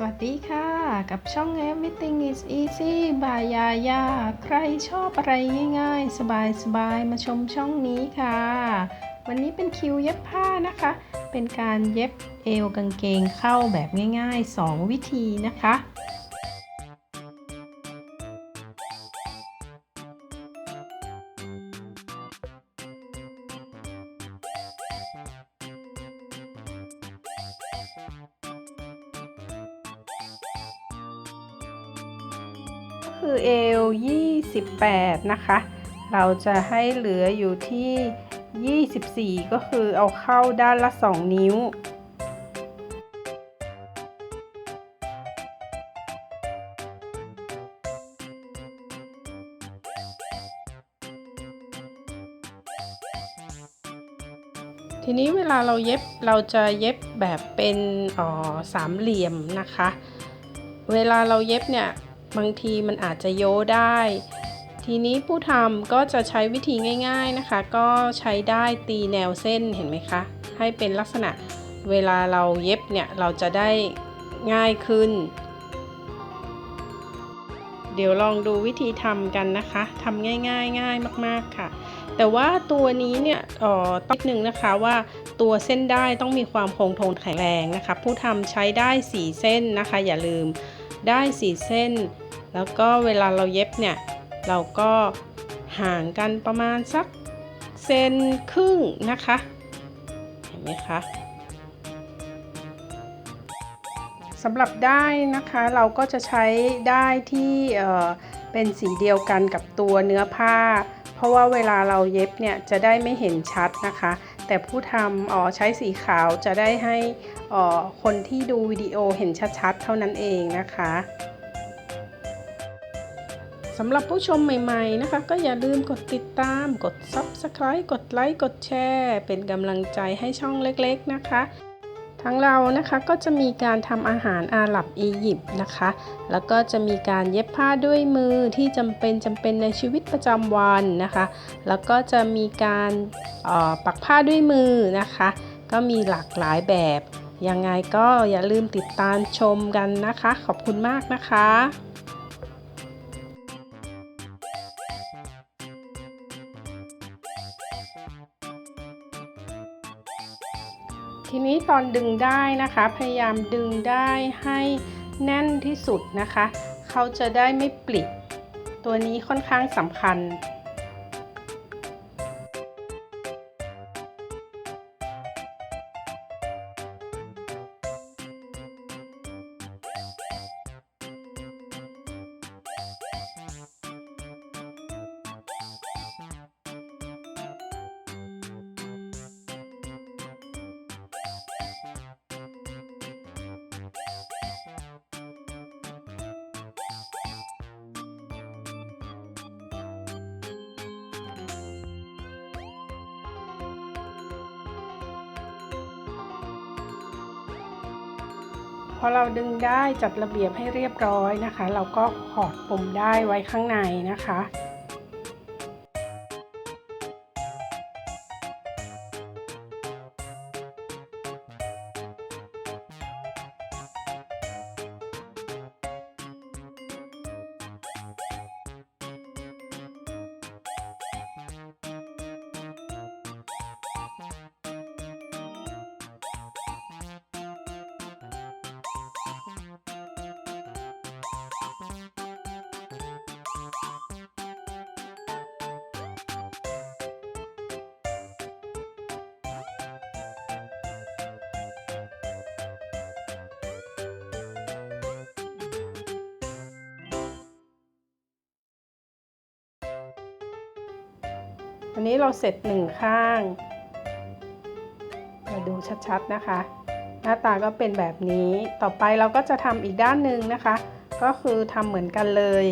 สวัสดีค่ะ กับช่อง Everything is Easy บายยายาใครชอบอะไรง่ายๆ สบายๆ มาชมช่องนี้ค่ะ วันนี้เป็นคิวเย็บผ้านะคะ เป็นการเย็บเอวกางเกงเข้าแบบง่ายๆ 2 วิธีนะคะ คือเอว28 นะคะ เราจะให้เหลืออยู่ที่ 24 ก็คือเอาเข้าด้านละ 2 นิ้ว ทีนี้เวลาเราเย็บเราจะเย็บแบบเป็นอ๋อสามเหลี่ยมนะคะ เวลาเราเย็บเนี่ย บางทีมันอาจจะโยได้ ทีนี้ผู้ทำก็จะใช้วิธีง่าย ๆนะคะ ก็ใช้ได้ตีแนวเส้นเห็นไหมคะ ให้เป็นลักษณะเวลาเราเย็บเนี่ยเราจะได้ง่ายขึ้น เดี๋ยวลองดูวิธีทำกันนะคะทำง่ายๆ ง่ายมากๆค่ะ แต่ว่าตัวนี้เนี่ยอ่อต้องนิดนึงนะคะว่าตัวเส้นได้ต้องมีความคงทนแข็งแรงนะคะ ผู้ทำใช้ได้4เส้นนะคะ อย่าลืม ได้ 4 เส้น แล้วก็เวลาเราเย็บเนี่ย เราก็ห่างกันประมาณสักเซนครึ่งนะคะ เห็นไหมคะสำหรับได้นะคะเราก็จะใช้ได้ที่เออเป็นสีเดียวกันกับตัวเนื้อผ้า เพราะว่าเวลาเราเย็บเนี่ยจะได้ไม่เห็นชัดนะคะ แต่ผู้ทำอ๋อใช้สีขาวจะได้ให้อ๋อคนที่ดูวิดีโอเห็นชัดๆ เท่านั้นเองนะคะสำหรับผู้ชมใหม่ๆนะคะ ก็อย่าลืมกดติดตาม กด Subscribe กดไลค์กดแชร์ เป็นกำลังใจให้ช่องเล็กๆนะคะ ทางเรานะคะก็จะมีการทำอาหารอาหรับอียิปต์นะคะ แล้วก็จะมีการเย็บผ้าด้วยมือที่จำเป็นจำเป็นในชีวิตประจำวันนะคะ แล้วก็จะมีการปักผ้าด้วยมือนะคะ ก็มีหลากหลายแบบยังไงก็อย่าลืมติดตามชมกันนะคะ ขอบคุณมากนะคะ ทีนี้ตอนดึงได้นะคะ พยายามดึงได้ให้แน่นที่สุดนะคะ เขาจะได้ไม่ปลิด ตัวนี้ค่อนข้างสำคัญ พอเราดึงได้จัดระเบียบให้เรียบร้อยนะคะ เราก็ขอดปุ่มได้ไว้ข้างในนะคะ อันนี้เราเสร็จหนึ่งข้าง มาดูชัดๆนะคะ หน้าตาก็เป็นแบบนี้ ต่อไปเราก็จะทำอีกด้านหนึ่งนะคะ ก็คือทำเหมือนกันเลย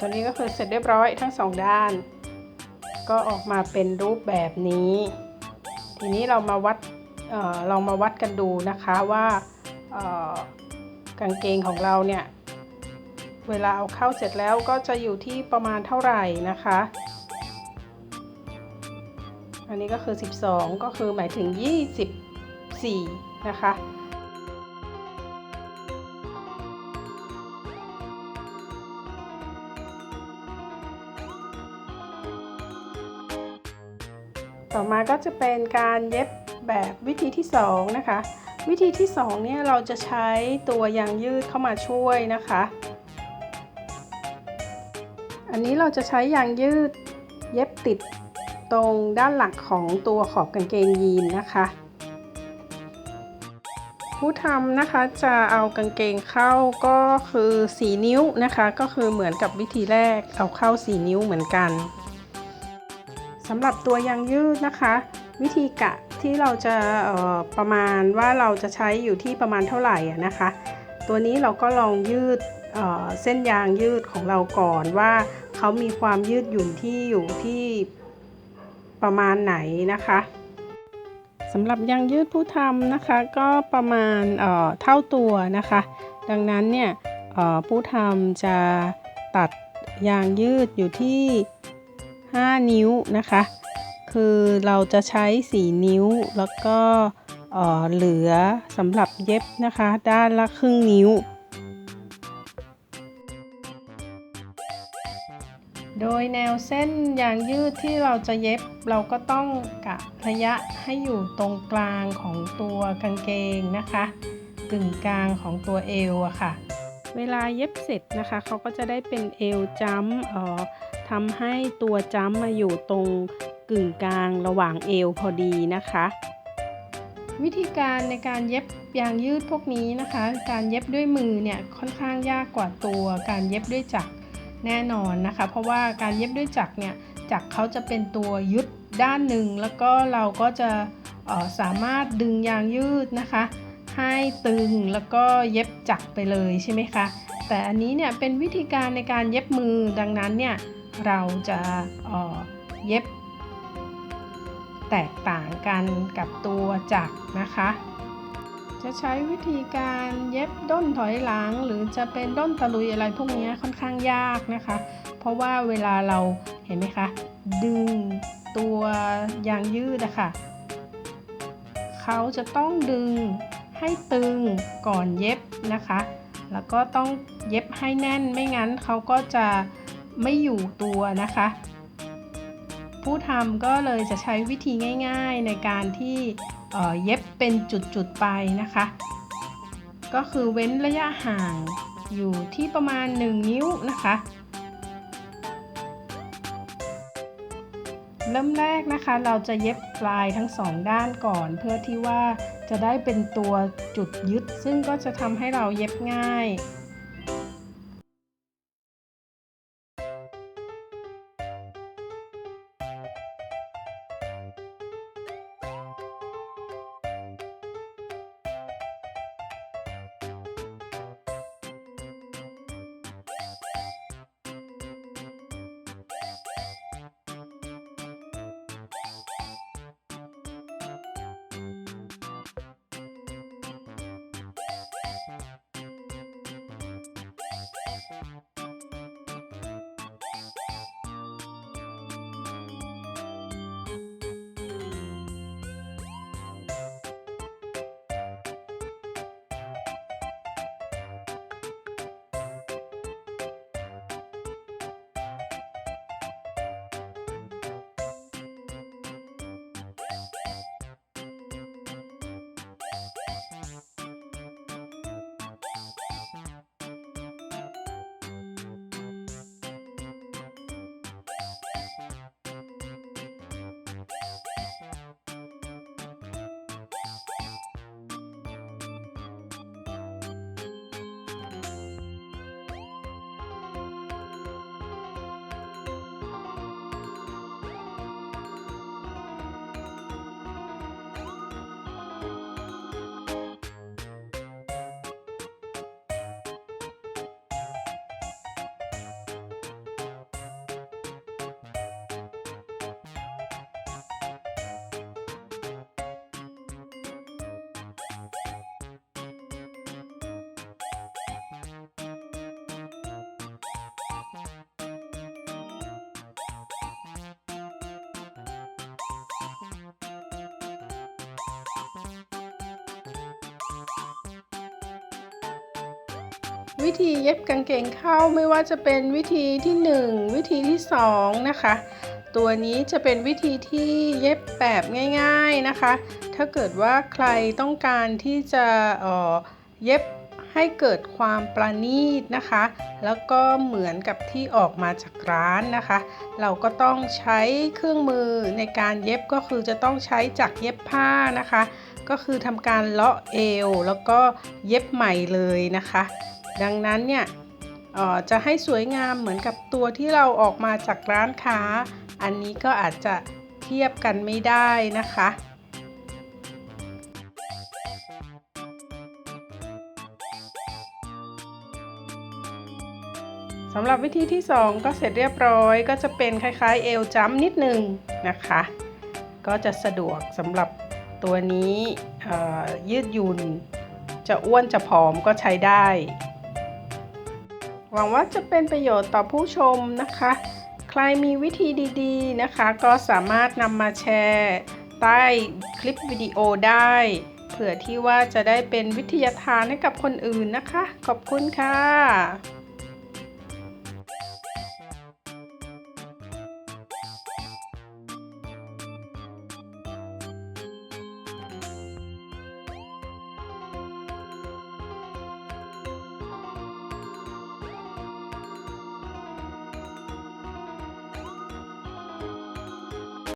ตอนนี้ก็คือเสร็จเรียบร้อยทั้งสองด้าน ก็ออกมาเป็นรูปแบบนี้ ทีนี้เรามาวัดเออเรามาวัดกันดูนะคะว่ากางเกงของเราเนี่ย เวลาเอาเข้าเสร็จแล้วก็จะอยู่ที่ประมาณเท่าไหร่นะคะ อันนี้ก็คือ 12 ก็คือหมายถึง 24 นะคะ ต่อมาก็จะเป็นการเย็บแบบวิธีที่ 2 นะคะ วิธีที่2เนี่ยเราจะใช้ตัวยางยืดเข้ามาช่วยนะคะ อันนี้เราจะใช้ยางยืดเย็บติดตรงด้านหลังของตัวขอบกางเกงยีนนะคะ ผู้ทำนะคะจะเอากางเกงเข้าก็คือ 4 นิ้วนะคะ ก็คือเหมือนกับวิธีแรกเอาเข้า 4 นิ้วเหมือนกัน สำหรับตัวยางยืดนะคะ วิธีกะที่เราจะออประมาณว่าเราจะใช้อยู่ที่ประมาณเท่าไหร่นะคะ ตัวนี้เราก็ลองยืดเออเส้นยางยืดของเราก่อนว่าเขามีความยืดหยุ่นที่อยู่ที่ประมาณไหนนะคะสำหรับยางยืดผู้ทำนะคะก็ประมาณเออเท่าตัวนะคะ ดังนั้นเนี่ยออผู้ทำจะตัดยางยืดอยู่ที่ 5 นิ้วนะคะ คือเราจะใช้ 4 นิ้วแล้วก็เอ่อเหลือสำหรับเย็บนะคะ ด้านละครึ่งนิ้ว โดยแนวเส้นยางยืดที่เราจะเย็บเราก็ต้องกะระยะให้อยู่ตรงกลางของตัวกางเกงนะคะ กึ่งกลางของตัวเอวอะค่ะ เวลาเย็บเสร็จนะคะเขาก็จะได้เป็นเอวจ้ำเอ่อ ทำให้ตัวจ้ำมาอยู่ตรงกึ่งกลางระหว่างเอวพอดีนะคะ วิธีการในการเย็บยางยืดพวกนี้นะคะ การเย็บด้วยมือเนี่ยค่อนข้างยากกว่าตัวการเย็บด้วยจักรแน่นอนนะคะ เพราะว่าการเย็บด้วยจักรเนี่ยจักรเขาจะเป็นตัวยึดด้านหนึ่ง แล้วก็เราก็จะออสามารถดึงยางยืดนะคะ ให้ตึงแล้วก็เย็บจักรไปเลยใช่ไหมคะ แต่อันนี้เนี่ยเป็นวิธีการในการเย็บมือดังนั้นเนี่ยเราจะเออเย็บ แตกต่างกันกับตัวจักรนะคะ จะใช้วิธีการเย็บด้นถอยหลัง หรือจะเป็นด้นตะลุยอะไรพวกนี้ค่อนข้างยากนะคะ เพราะว่าเวลาเราเห็นไหมคะ ดึงตัวยางยืดอะค่ะเขาจะต้องดึงให้ตึงก่อนเย็บนะคะ แล้วก็ต้องเย็บให้แน่นไม่งั้นเขาก็จะไม่อยู่ตัวนะคะ ผู้ทำก็เลยจะใช้วิธีง่าย ๆในการที่เย็บเป็นจุดๆไปนะคะ ก็คือเว้นระยะห่างอยู่ที่ประมาณ 1 นิ้วนะคะ เริ่มแรกนะคะเราจะเย็บปลายทั้งสองด้านก่อน เพื่อที่ว่าจะได้เป็นตัวจุดยึด ซึ่งก็จะทำให้เราเย็บง่าย วิธีเย็บกางเกงเข้าไม่ว่าจะเป็นวิธีที่ 1 วิธีที่ 2 นะคะ ตัวนี้จะเป็นวิธีที่เย็บแบบง่าย ๆนะคะ ถ้าเกิดว่าใครต้องการที่จะเย็บให้เกิดความประณีตนะคะ แล้วก็เหมือนกับที่ออกมาจากร้านนะคะ เราก็ต้องใช้เครื่องมือในการเย็บก็คือจะต้องใช้จักรเย็บผ้านะคะ ก็คือทำการเลาะเอวแล้วก็เย็บใหม่เลยนะคะ ดังนั้นเนี่ยจะให้สวยงามเหมือนกับตัวที่เราออกมาจากร้านค้า อันนี้ก็อาจจะเทียบกันไม่ได้นะคะ สำหรับวิธีที่ 2 ก็เสร็จเรียบร้อย ก็จะเป็นคล้ายๆ เอวจัมนิดนึงนะคะ ก็จะสะดวกสำหรับตัวนี้ยืดหยุ่น จะอ้วนจะผอมก็ใช้ได้ หวังว่าจะเป็นประโยชน์ต่อผู้ชมนะคะ ใครมีวิธีดีๆนะคะ ก็สามารถนำมาแชร์ใต้คลิปวิดีโอได้เผื่อที่ว่าจะได้เป็นวิทยาทานให้กับคนอื่นนะคะ ขอบคุณค่ะ